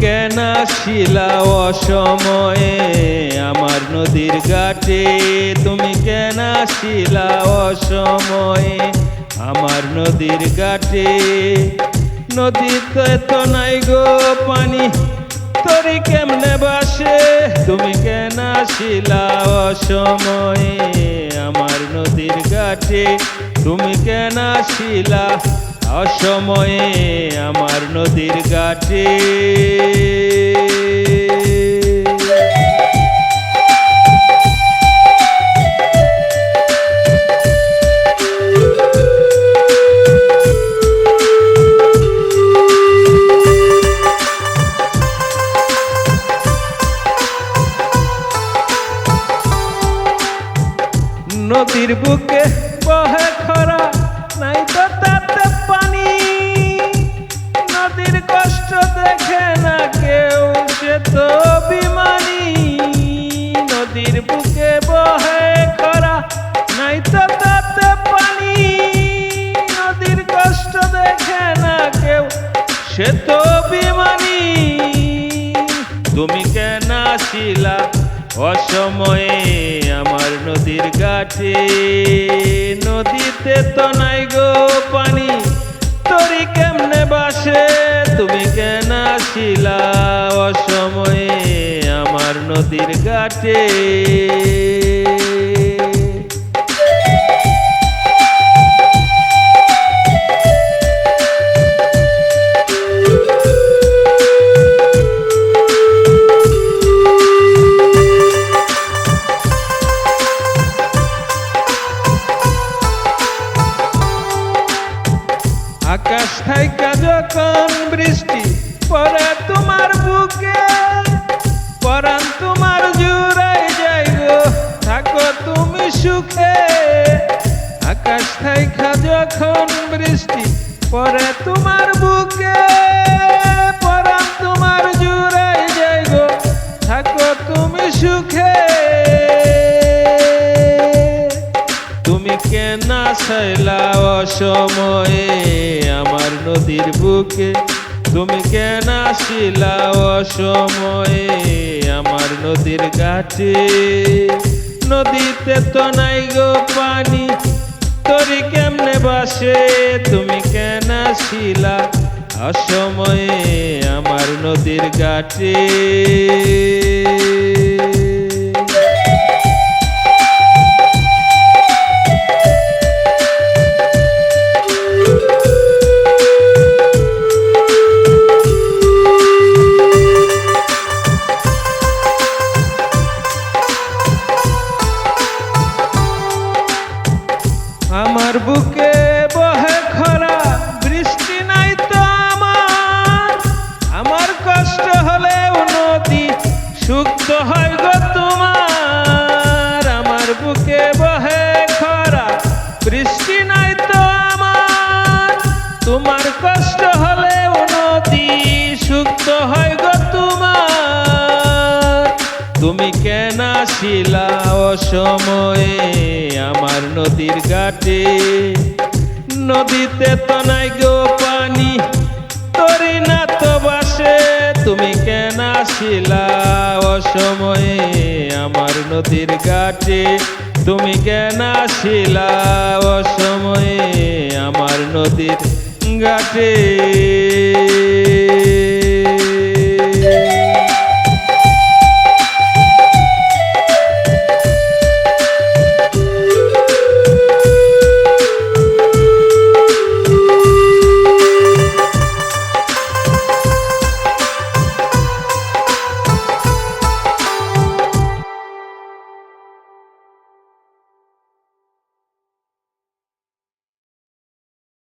কেন আসিলা অসময়ে? আমার নদীর ঘাটে তুমি কেন আসিলা অসময়ে? আমার নদীর ঘাটে নদীতে তো নাই গো পানি, তরি কেমনে বাসে তুমি কেন আসিলা অসময়ে? আমার নদীর ঘাটে তুমি কেন আসিলা অসময়ে আমার নদীর ঘাটে। নদীর বুকে বহে সে তো বিমানী। তুমি কেন আসিলা? অসময়ে আমার নদীর ঘাটে। নদীতে তো নাই গো পানি। তরি কেমনে বাসে? তুমি কেন আসিলা? অসময়ে আমার নদীর ঘাটে। থাইকা যখন বৃষ্টি পরে তোমার বুকে পরান তোমার জুড়াই যাইব। থাকো তুমি সুখে। আকাশ থাইকা যখন বৃষ্টি পরে তোমার বুকে কেন সাইলা অসময়ে আমার নদীর বুকে। তুমি কেন আসিলা অসময়ে আমার নদীর ঘাটে? নদীতে তো নাই গো পানি, তরি কেমনে বাসে তুমি কেন আসিলা অসময়ে আমার নদীর ঘাটে? আমার বুকে তুমি কেন আসিলা অসময়ে আমার নদীর ঘাটে? নদীতে তো নাই গো পানি তরি না তো বাসে। তুমি কেন আসিলা অসময়ে আমার নদীর ঘাটে? তুমি কেন আসিলা অসময়ে আমার নদীর ঘাটে?